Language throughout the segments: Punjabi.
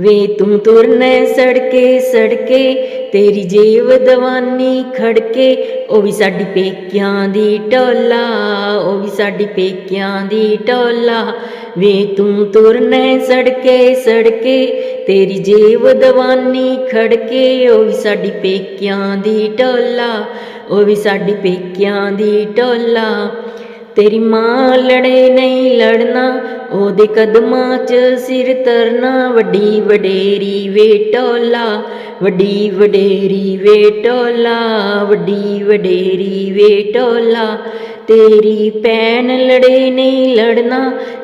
ਵੇ ਤੂੰ ਤੁਰਨੇ ਸੜਕੇ ਸੜਕੇ, ਤੇਰੀ ਜੇਬ ਦਵਾਨੀ ਖੜਕੇ। ਉਹ ਵੀ ਸਾਡੀ ਪੇਕਿਆਂ ਦੀ ਟੋਲਾ, ਉਹ ਵੀ ਸਾਡੀ ਪੇਕਿਆਂ ਦੀ ਟੋਲਾ। ਵੇ ਤੂੰ ਤੁਰਨੇ ਸੜਕੇ ਸੜਕੇ, ਤੇਰੀ ਜੇਬ ਦਵਾਨੀ ਖੜਕੇ। ਉਹ ਵੀ ਸਾਡੀ ਪੇਕਿਆਂ ਦੀ ਟੋਲਾ, ਉਹ ਵੀ ਸਾਡੀ ਪੇਕਿਆਂ ਦੀ ਟੋਲਾ। ਤੇਰੀ ਮਾਂ ਲੜੇ ਨਹੀਂ ਲੜਨਾ ਉਹਦੇ ਕਦਮਾਂ 'ਚ ਸਿਰ ਤਰਨਾ ਵੱਡੀ ਵਡੇਰੀ ਵੇ ਟੋਲਾ, ਵੱਡੀ ਵਡੇਰੀ ਵੇ ਟੋਲਾ, ਵੱਡੀ ਵਡੇਰੀ ਵੇ ਟੋਲਾ। ਤੇਰੀ ਭੈਣ ਲੜੇ ਨਹੀਂ ਲੜਨਾ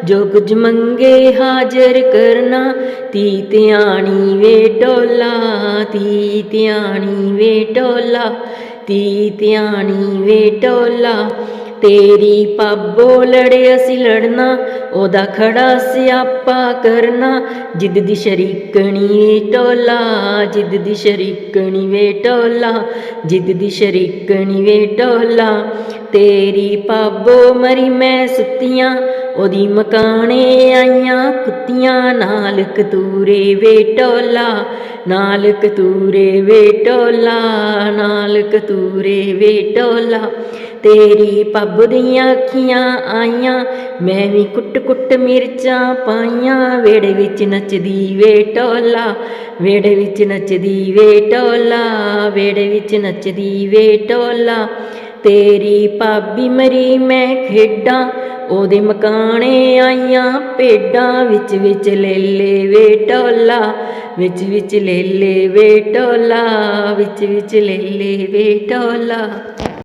ਜੋ ਕੁਝ ਮੰਗੇ ਹਾਜ਼ਰ ਕਰਨਾ। ਤੀ ਧਿਆਣੀ ਵੇ ਟੋਲਾ ਤੀ ਧਿਆਣੀ ਵੇ ਟੋਲਾ ਤੀ ਧਿਆਣੀ ਵੇ ਟੋਲਾ। ਤੇਰੀ ਪਾਬੋ ਲੜੇ ਅਸੀਂ ਲੜਨਾ, ਉਹਦਾ ਖੜਾ ਸਿਆਪਾ ਕਰਨਾ। ਜਿੱਦ ਦੀ ਸ਼ਰੀਕਣੀ ਵੇ ਟੋਲਾ, ਜਿੱਦ ਦੀ ਸ਼ਰੀਕਣੀ ਵੇ ਟੋਲਾ, ਜਿੱਦ ਦੀ ਸ਼ਰੀਕਣੀ ਵੇ ਟੋਲਾ। ਤੇਰੀ ਪਾਬੋ ਮਰੀ ਮੈਂ ਸੁੱਤੀਆਂ, ਉਹਦੀ ਮਕਾਣੇ ਆਈਆਂ ਕੁੱਤੀਆਂ। ਨਾਲ ਕਤੂਰੇ ਵੇ ਟੋਲਾ ਨਾਲ ਕਤੂਰੇ ਵੇ ਟੋਲਾ ਨਾਲ ਕਤੂਰੇ ਵੇ ਟੋਲਾ। ਤੇਰੀ ਪੱਬ ਦੀਆਂ ਅੱਖੀਆਂ ਆਈਆਂ। ਮੈਂ ਵੀ ਕੁੱਟ ਕੁੱਟ ਮਿਰਚਾਂ ਪਾਈਆਂ। ਵੇੜੇ ਵਿੱਚ ਨੱਚਦੀ ਵੇ ਟੋਲਾ ਵੇੜੇ ਵਿੱਚ ਨੱਚਦੀ ਵੇ ਟੋਲਾ ਵੇੜੇ ਵਿੱਚ ਨੱਚਦੀ ਵੇ ਟੋਲਾ। ਤੇਰੀ ਭਾਬੀ ਮਰੀ ਮੈਂ ਖੇਡਾਂ, ਉਹਦੇ ਮਕਾਣੇ ਆਈਆਂ ਪੇਡਾਂ ਵਿੱਚ ਵਿੱਚ ਲੈ ਲੈ ਵੇ ਟੋਲਾ, ਵਿੱਚ ਵਿੱਚ ਲੈ ਵੇ ਟੋਲਾ, ਵਿੱਚ ਵਿੱਚ ਲੈ ਵੇ ਟੋਲਾ।